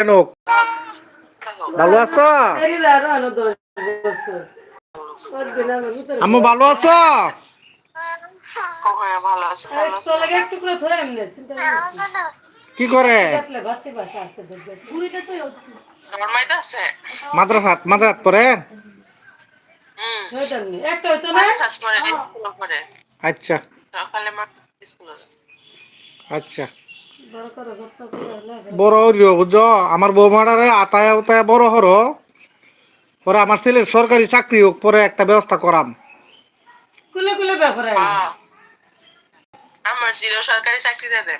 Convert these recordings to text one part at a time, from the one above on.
কেন ভালো আছো আম্মু ভালো আছো কি করে? মাদ্রাসাত মাদ্রাসাত পরে। আচ্ছা। আচ্ছা বড় হরিও বুঝছ? আমার বৌমাটারে আতায় উতায় বড় হরো। পরে আমার ছেলের সরকারি চাকরি হোক পরে একটা ব্যবস্থা করাম। কুলে কুলে ব্যাপার। হ্যাঁ। আমার জিরো সরকারি চাকরি দেবে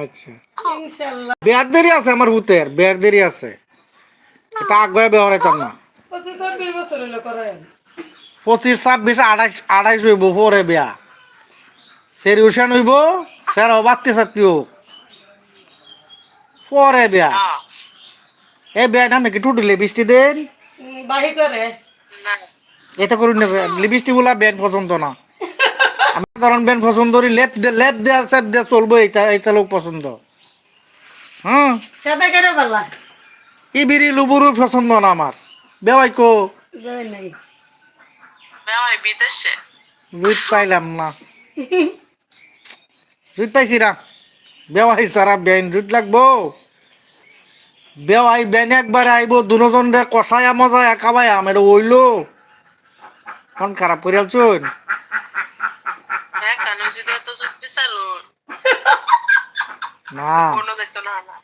আচ্ছা। ইনশাল্লাহ। বিয়ার দেরি আছে আমার হুতের বিয়ার দেরি আছে। এটা আগে বেহরাইতাম না। পঁচিশ ছাব্বিশ বছর হইল করেন। পঁচিশ ছাব্বিশ আঠাইশ আঠাইশ হইব পরে বিয়া। সেরিউশন হইব। সেরাও বাত্তি সাত্তি হোক পরে বিয়া। হ্যাঁ। এই বিয়া নাম নাকি টুটিলে বৃষ্টি দেন? বাহি করে। না। এটা করুন না লিপস্টিকগুলা ব্যান্ড পছন্দ না। আমি কারণ পছন্দ করি লেপ দে লেপ দেওয়া সেপ দেওয়া চলবো এইটা এইটা লোক পছন্দ। হ্যাঁ সাদা করে বালা। লুবুরু পছন্দ না আমার। বেওয়াই কো? বেওয়াই বিদেশে। পাইলাম না। জুইত পাইছি না বেওয়াই সারা বেন জুইত লাগবো। বেওয়াই বেন একবার আইব দুজন রে কষায়া মজায়া খাবাই আম এটা ওইলো। কোন খারাপ করে আলছুন? হ্যাঁ? না। কোনো দায়িত্ব না না।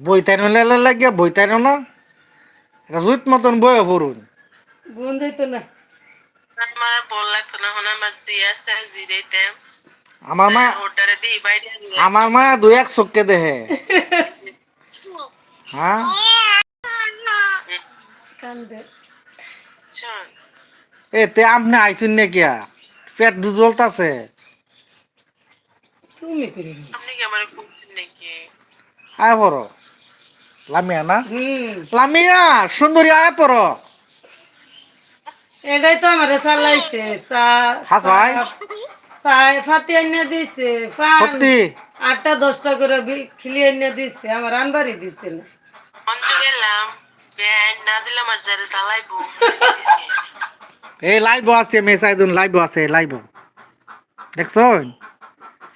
বইতাইন লাগিয়া বইতাইন না। এটা জুইত মতন বয়ে পড়ুন। বোন যাইতো না। আমার বল লাগতো না, এখন আমার জি আছে, জি দিতে। আমার মা ওটারে দিই বাইরে আমার মা দুই এক চোখকে দেহে হ্যাঁ? কান্দে। চল। এ তে আপনি আইসুন নে কিয়া পেট দু জ্বলতাছে। তুমি করি আপনি কি আমার খুঁজছেন নাকি? আয় পর লামিয়া না? হুম। লামিয়া সুন্দরী আয় পর এটাই তো আমারে চালাইছে চা হাসাই? চাই ফাতি আইনা দিছে সত্যি? আটটা দশটা করে খিলি আইনা দিছে আমার আনবারই দিছে না এই লাইভ আছে মেসাইদুন লাইভ আছে লাইভ দেখছ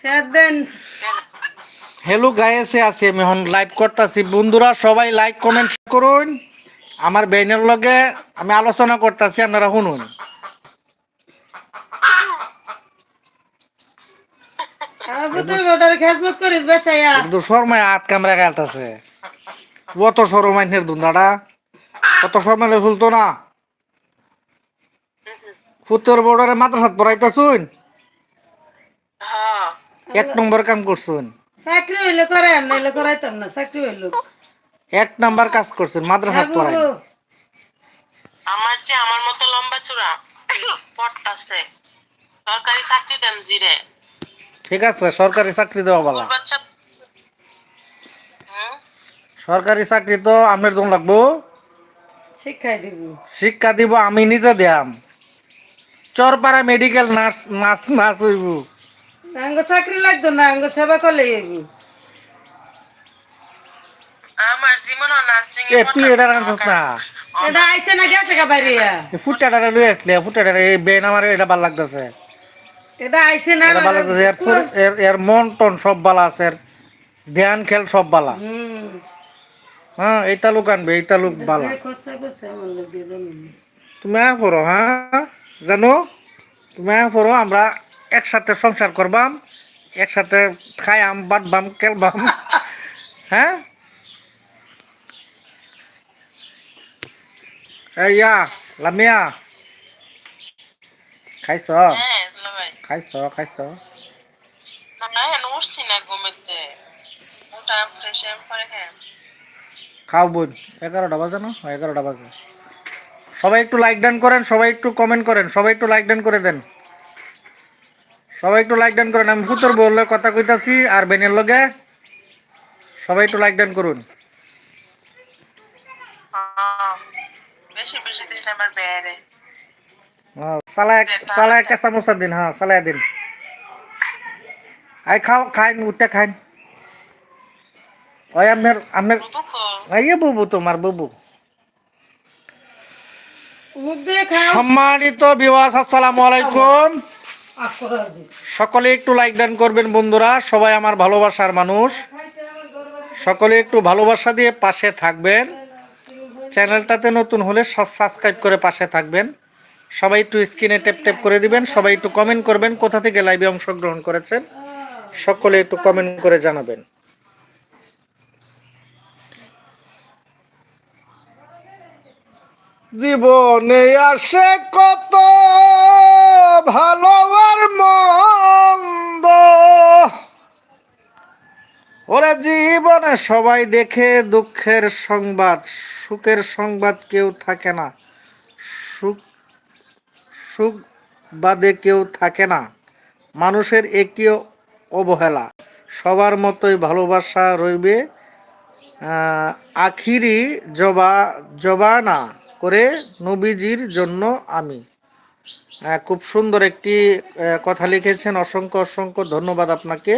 স্যার দেন। হ্যালো গায়েসে আছে আমি এখন লাইভ করতেছি। বন্ধুরা সবাই লাইক কমেন্ট করুন। আমার বেনের লগে আমি আলোচনা করতেছি আপনারা শুনুন। গেলতেছে অত সরমাইনের দুন্দাটা অত চলতো না। ফুতের বর্ডারে মাদ্রাসাত পড়াইতেছুন। হ্যাঁ, এক নম্বর কাম করছুন। চাকরি হইলে করে নাইলে করাইতাম না চাকরি হইল। এক নাম্বার কাজ করছেন মাদ্রাসাত আবু পড়াই আমার যে আমার মতো লম্বা চূড়া পট্টাছে সরকারি চাকরি দেন জিরে। ঠিক আছে সরকারি চাকরি দেওয়া হুম? সরকারি চাকরি তো আমের দম লাগবো। শিক্ষাই দিব। শিক্ষা দিব আমি নিজে দিয়াম। Charpara medical nurse nurse nurse হইব। আঙ্গ চাকরি লাগতো না আঙ্গ সেবা করলে আমার এ তুই এটা রাখছিস না। এটা আইছে না গেছে গা বাইরিয়া ফুটাটারে লই আসলে ফুটাটারে এই বেন আমার এটা ভালো লাগতেছে। এটা আইছে না এটা ভালো লাগতেছে এর মন টন সব বালা আছে এর ধ্যান খেল সব বালা। হ্যাঁ এইটা লোক আনবে এইটা লোক বালা। তুমি পড়ো হ্যাঁ? জানো তুমি পড়ো আমরা একসাথে সংসার করবাম একসাথে খাইয়াম বাটবাম খেলবাম। হ্যাঁ? ইয়া লামিয়া খাইছ খাইছ খাইছ খাও বোন এগারোটা বাজে না এগারোটা বাজে সবাই একটু লাইক ডান করেন সবাই একটু কমেন্ট করেন সবাই একটু লাইক ডান করে দেন সবাই একটু লাইক ডান করেন আমি ফুতর বললে কথা কইতাছি আর বেনের লগে সবাই একটু লাইক ডান করুন বেশি বেশি দিন আমার বেড়ে হ্যাঁ সালায় সালায় দিন হ্যাঁ সালায় দিন। আই খাও খাইন খাইন ওই আপনার আপনার বুবু এই বুবু তোমার বুবু। সম্মানিত বিওয়াস আসসালামু আলাইকুম। সকলে একটু লাইক ডান করবেন বন্ধুরা সবাই আমার ভালোবাসার মানুষ। সকলে একটু ভালোবাসা দিয়ে পাশে থাকবেন। চ্যানেলটাতে নতুন হলে সাবস্ক্রাইব করে পাশে থাকবেন। সবাই একটু স্ক্রিনে টেপ টেপ করে দিবেন, সবাই একটু কমেন্ট করবেন কোথা থেকে লাইভে অংশগ্রহণ করেছেন। সকলে একটু কমেন্ট করে জানাবেন। জীবনে আসে কত ভালো আর মন্দ। ওরা জীবনে সবাই দেখে দুঃখের সংবাদ, সুখের সংবাদ কেউ থাকে না। সুখ সুখ বাদে কেউ থাকে না। মানুষের একই অবহেলা। সবার মতোই ভালোবাসা রইবে আখিরি জবা, জবানা করে নবীজির জন্য আমি। খুব সুন্দর একটি কথা লিখেছেন। অসংখ্য অসংখ্য ধন্যবাদ আপনাকে।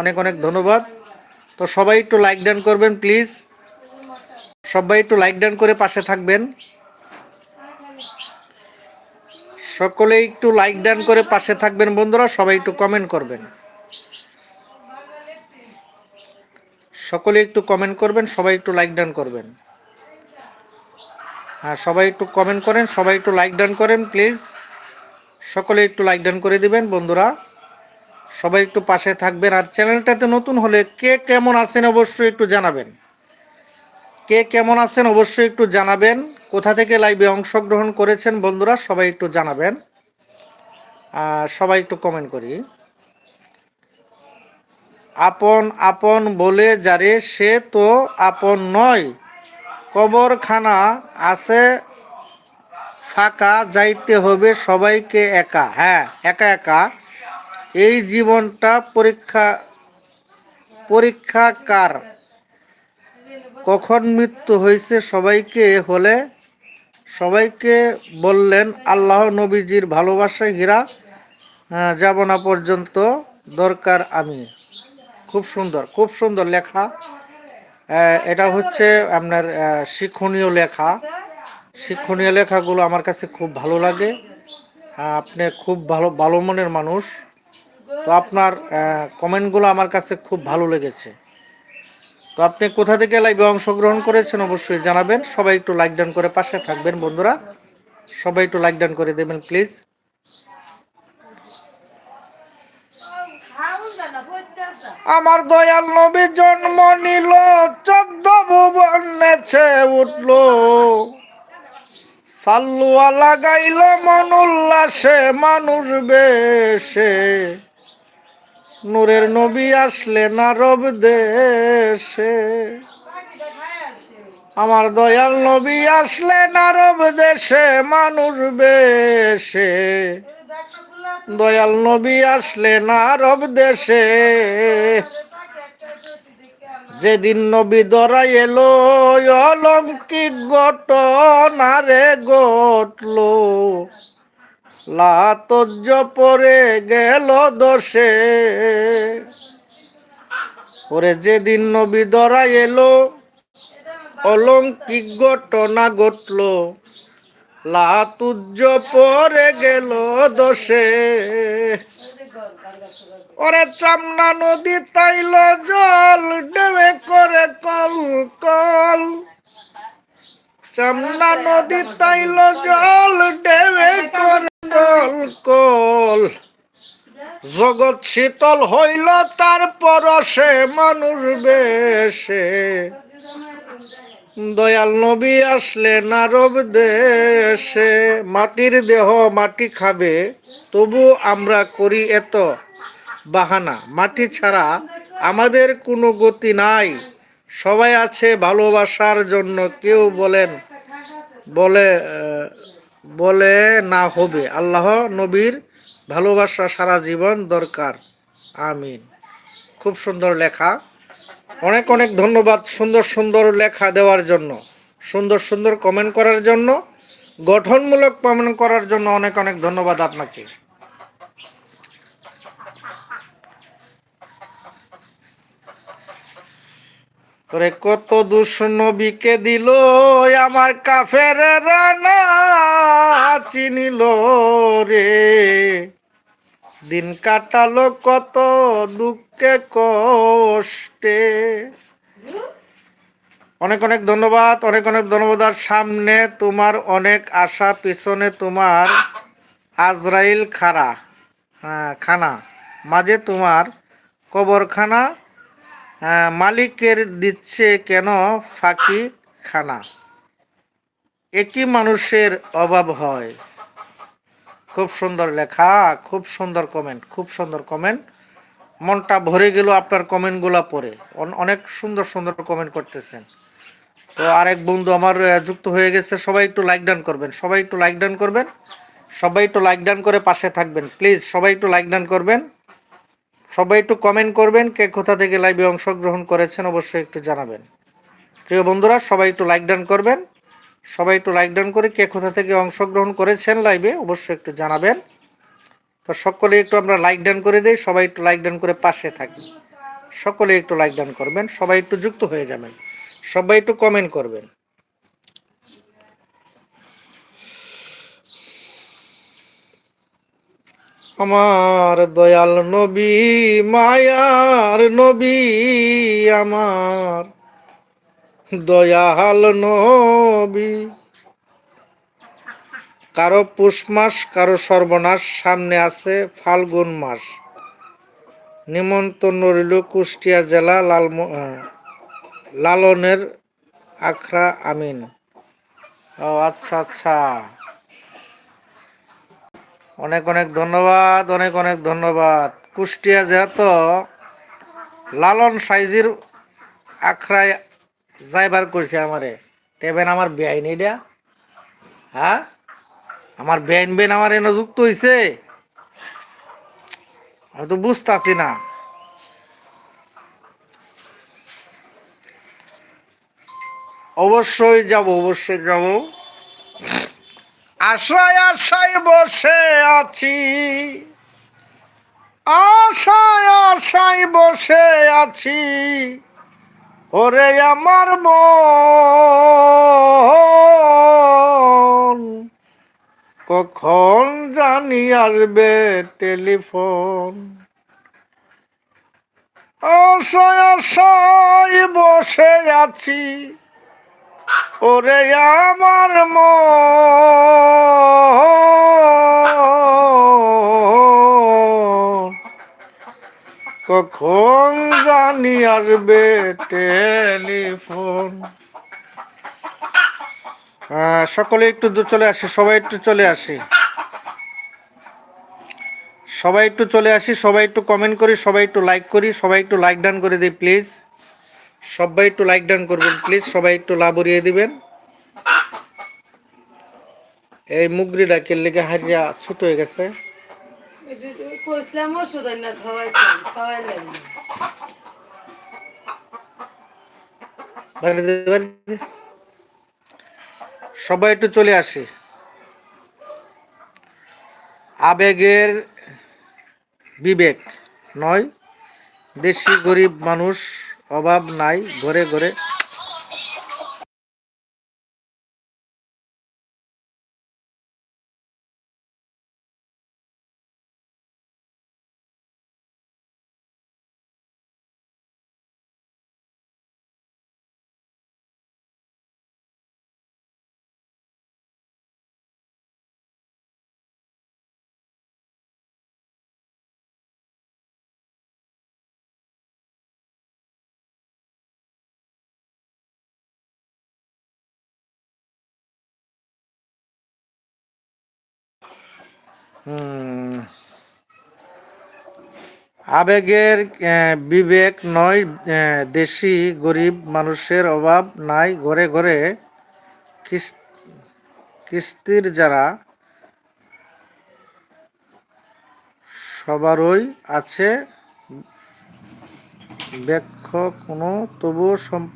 অনেক অনেক ধন্যবাদ। তো সবাই একটু লাইক ডান করবেন প্লিজ সবাই একটু লাইক ডান করে পাশে থাকবেন। সকলে একটু লাইক ডান করে পাশে থাকবেন, বন্ধুরা। সবাই একটু কমেন্ট করবেন। সকলে একটু কমেন্ট করবেন, সবাই একটু লাইক ডান করবেন। হ্যাঁ সবাই একটু কমেন্ট করেন, সবাই একটু লাইক ডান করেন প্লিজ সকলে একটু লাইক ডান করে দিবেন, বন্ধুরা। সবাই একটু পাশে থাকবেন। আর চ্যানেলটাতে নতুন হলে কে কেমন আছেন অবশ্যই একটু জানাবেন। কে কেমন আছেন অবশ্যই একটু জানাবেন। কোথা থেকে লাইভে অংশগ্রহণ করেছেন বন্ধুরা সবাই একটু জানাবেন। সবাই একটু কমেন্ট করি। আপন আপন বলে যারে সে তো আপন নয়। কবরখানা আছে, ফাঁকা যাইতে হবে সবাইকে একা। হ্যাঁ একা একা। এই জীবনটা পরীক্ষা, পরীক্ষাকার। কখন মৃত্যু হয়েছে সবাইকে হলে সবাইকে বললেন, আল্লাহ নবীজির ভালোবাসায় হীরা যাব না পর্যন্ত দরকার আমি। খুব সুন্দর খুব সুন্দর লেখা। এটা হচ্ছে আপনার শিক্ষণীয় লেখা। শিক্ষণীয় লেখাগুলো আমার কাছে খুব ভালো লাগে। আপনি খুব ভালো ভালো মনের মানুষ। তো আপনার কমেন্টগুলো আমার কাছে খুব ভালো লেগেছে। তো আপনি কোথা থেকে লাইভে অংশগ্রহণ করেছেন অবশ্যই জানাবেন। সবাই একটু লাইক ডান করে পাশে থাকবেন বন্ধুরা। সবাই একটু লাইক ডান করে দেবেন প্লিজ আমার দয়াল নবী জন্ম নিল, চোদ্দ ভুবন নেছে উঠল। সাল্লুয়া লাগাইল মন উল্লাসে মানুষ বেশে। নূরের নবী আসলে না রব দেশে। আমার দয়াল নবী আসলে না রব দেশে, মানুষ বেশে। দয়াল নবী আসলে না রব দেশে। যেদিন নবী দরাই এলো অলঙ্কিক ঘটনা রে ঘটলো। লাতজ্জ পরে গেল দোষে। ওরে যেদিন নবী দরাই এলো অলঙ্কিক ঘটনা ঘটলো। লাতুজ্জ পরে গেল দোষে। ওরে চামনা নদী তাইল জল, ডেবে করে কল কল। চামনা নদী তাইল জল, ডেবে করে কল কল। জগৎ শীতল হইল তারপর সে মানুষ বেশে। দয়াল নবী আসলে নারব দেশে। মাটির দেহ মাটি খাবে, তবু আমরা করি এত বাহানা। মাটি ছাড়া আমাদের কোনো গতি নাই। সবাই আছে ভালোবাসার জন্য, কেউ বলেন, বলে বলে না হবে। আল্লাহ নবীর ভালোবাসা সারা জীবন দরকার। আমিন। খুব সুন্দর লেখা। অনেক অনেক ধন্যবাদ সুন্দর সুন্দর লেখা দেওয়ার জন্য, সুন্দর সুন্দর কমেন্ট করার জন্য, গঠনমূলক কমেন্ট করার জন্য অনেক অনেক ধন্যবাদ আপনাকে। করে কত দুষ নবীকে দিল আমার কাফের রানা, চিনিল রে। দিন কাটালো কত দুঃখে কষ্টে। অনেক অনেক ধন্যবাদ অনেক অনেক ধন্যবাদ। আর সামনে তোমার অনেক আশা পিছনে তোমার আজরাইল খারা হ্যাঁ খানা। মাঝে তোমার কবরখানা। হ্যাঁ, মালিকের দিচ্ছে কেন ফাঁকি খানা। একই মানুষের অভাব হয়। খুব সুন্দর লেখা, খুব সুন্দর কমেন্ট খুব সুন্দর কমেন্ট মনটা ভরে গেল আপনার কমেন্টগুলো পড়ে। অন- অনেক সুন্দর সুন্দর কমেন্ট করতেছেন। তো আরেক বন্ধু আমার যুক্ত হয়ে গেছে, সবাই একটু লাইক ডান করবেন। সবাই একটু লাইক ডান করবেন। সবাই একটু লাইক ডান করে পাশে থাকবেন। প্লিজ সবাই একটু লাইক ডান করবেন। সবাই একটু কমেন্ট করবেন, কে কোথা থেকে লাইভে অংশগ্রহণ করেছেন অবশ্যই একটু জানাবেন। প্রিয় বন্ধুরা, সবাই একটু লাইক ডান করবেন। সবাই একটু লাইক ডাউন করে কে কোথা থেকে অংশগ্রহণ করেছেন লাইভে অবশ্যই একটু জানাবেন। তো সকলে একটু আমরা লাইক ডাউন করে দিই, সবাই একটু লাইক ডাউন করে পাশে থাকি। সকলে একটু লাইক ডাউন করবেন, সবাই একটু যুক্ত হয়ে যাবেন। সবাই একটু কমেন্ট করবেন। আমার দয়াল নবী, মায়ার নবী আমার। দয়াল নবী। কারও পুষ মাস, কারও সর্বনাশ, সামনে আছে ফাল্গুন মাস। নিমন্ত্রণ রইল কুষ্টিয়া জেলা লালম লালনের আখড়া আমিন। ও আচ্ছা আচ্ছা। অনেক অনেক ধন্যবাদ, অনেক অনেক ধন্যবাদ। কুষ্টিয়া যেহেতু লালন সাইজির আখড়ায় যাইবার করছে আমারে তেবেন আমার বেআইন এটা হ্যাঁ? আমার বেআইন বেন আমার এনে যুক্ত হয়েছে আমি তো বুঝতেছি না। অবশ্যই যাব অবশ্যই যাব। আশায় আশায় বসে আছি। আশায় আশায় বসে আছি। ওরে আমার মন কখন জানি আসবে টেলিফোন? আশায় বসে আছি ওরে আমার মন। কখন জানি আসবে টেলিফোন। সকলে একটু দূর চলে আসি, সবাই একটু চলে আসি। সবাই একটু চলে আসি, সবাই একটু কমেন্ট করি, সবাই একটু লাইক করি, সবাই একটু লাইক ডান করে দিই প্লিজ সবাই একটু লাইক ডান করবেন প্লিজ সবাই একটু লাভ উড়িয়ে দিবেন। এই মুগরিটা কেল্লিকে হারিয়া ছোট হয়ে গেছে। না। বাইরে দে। সবাই একটু চলে আসে। আবেগের বিবেক নয়। দেশি গরিব মানুষ, অভাব নাই, ঘরে ঘরে আবেগের বিবেক নয় দেশি গরিব মানুষের অভাব নাই। ঘরে ঘরে কিস- কিস্তির যারা সবারই আছে, ব্যাখ্য কোনো সম-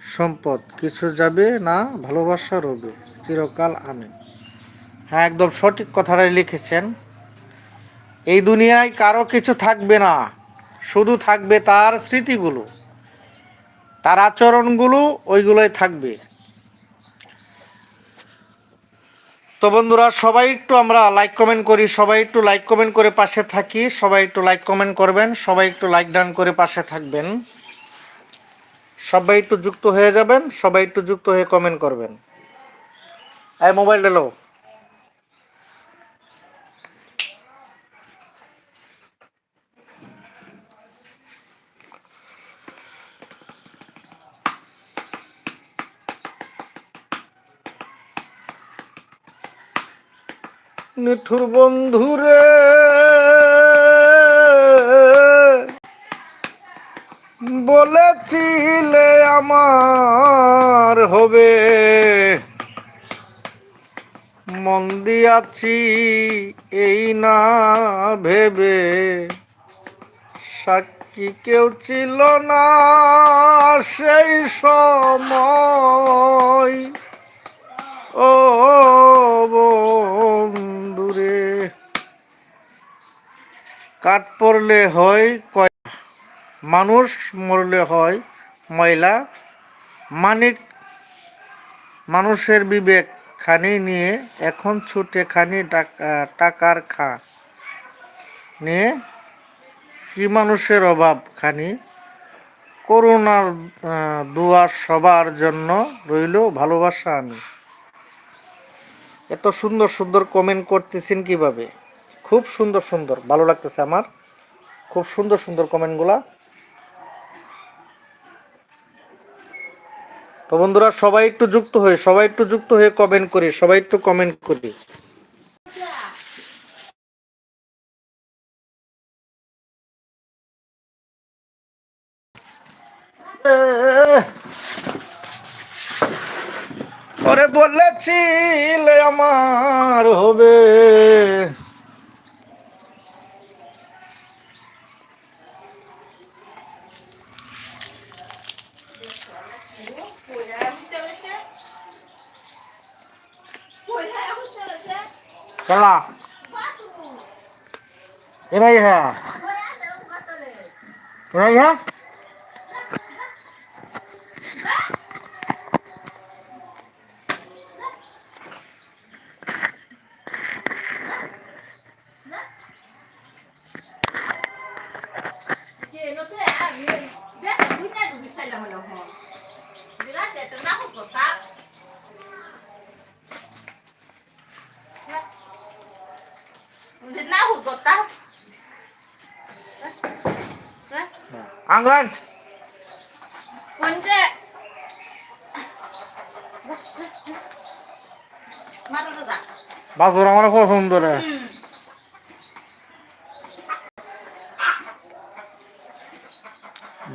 সম্পদ। কিছু যাবে না, ভালোবাসা রবে চিরকাল আমিন। হ্যাঁ একদম সঠিক কথাটাই লিখেছেন। এই দুনিয়ায় কারও কিছু থাকবে না, শুধু থাকবে তার স্মৃতিগুলো, তার আচরণগুলো, ওইগুলোই থাকবে। তো বন্ধুরা, সবাই একটু আমরা লাইক কমেন্ট করি, সবাই একটু লাইক কমেন্ট করে পাশে থাকি, সবাই একটু লাইক কমেন্ট করবেন, সবাই একটু লাইক ডান করে পাশে থাকবেন। সবাই একটু যুক্ত হয়ে যাবেন, সবাই একটু যুক্ত হয়ে কমেন্ট করবেন। এই মোবাইল লো। নিঠুর বন্ধুরে বলেছিলে আমার হবে। মন দিয়াছি এই না ভেবে। সাক্ষী কেউ ছিল না সেই সময়। ও বন্ধুরে কাঠ পড়লে হয় কয় মানুষ মরলে হয় ময়লা। মানিক মানুষের বিবেক খানি নিয়ে এখন ছুটে খানি টাকা- টাকার খা। নিয়ে কি মানুষের অভাব খানি? করুণার আহ, দোয়া সবার জন্য রইল ভালোবাসা আমি। এত সুন্দর সুন্দর কমেন্ট করতেছেন কীভাবে? খুব সুন্দর সুন্দর। ভালো লাগতেছে আমার। খুব সুন্দর সুন্দর কমেন্টগুলা। তো বন্ধুরা, সবাই একটু যুক্ত হয়ে, সবাই একটু যুক্ত হয়ে কমেন্ট করি, সবাই একটু কমেন্ট করি। ওরে বলেছিলে আমার হবে। চলা এ ভাই হ্যাঁ এ ভাই হ্যাঁ আঙ্গন। বাসুর আমার পছন্দ রে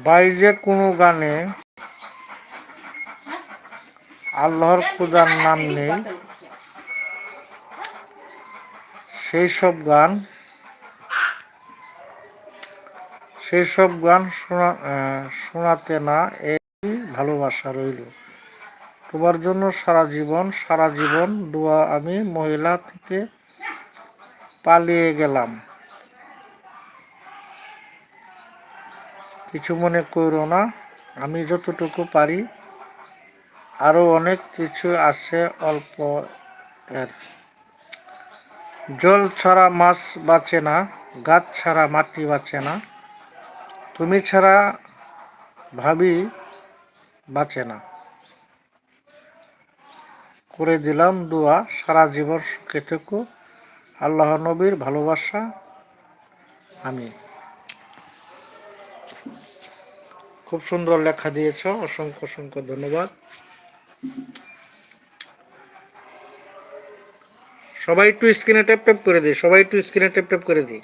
বাইরে কোনো গানে আল্লাহর খুদার নাম নেই। সেই সব গান সেই সব গান শোনা শোনাতে না, এই ভালোবাসা রইল। তোমার জন্য সারা জীবন সারা জীবন দোয়া আমি মহিলা থেকে পালিয়ে গেলাম। কিছু মনে করো না, আমি যতটুকু পারি আরও অনেক কিছু আছে অল্প এর। জল ছাড়া মাছ বাঁচে না, গাছ ছাড়া মাটি বাঁচে না। তুমি ছাড়া ভাবি বাঁচে না। করে দিলাম দোয়া, সারা জীবন সুখে থেকো। আল্লাহ নবীর ভালোবাসা, আমি। খুব সুন্দর লেখা দিয়েছ, অসংখ্য অসংখ্য ধন্যবাদ। সবাই একটু স্ক্রিনে ট্যাপ ট্যাপ করে দিই, সবাই একটু স্ক্রিনে ট্যাপ ট্যাপ করে দিই।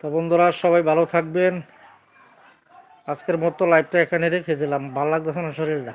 তো বন্ধুরা, সবাই ভালো থাকবেন। আজকের মতো লাইভটা এখানে রেখে দিলাম। ভালো লাগতেছে না শরীরটা?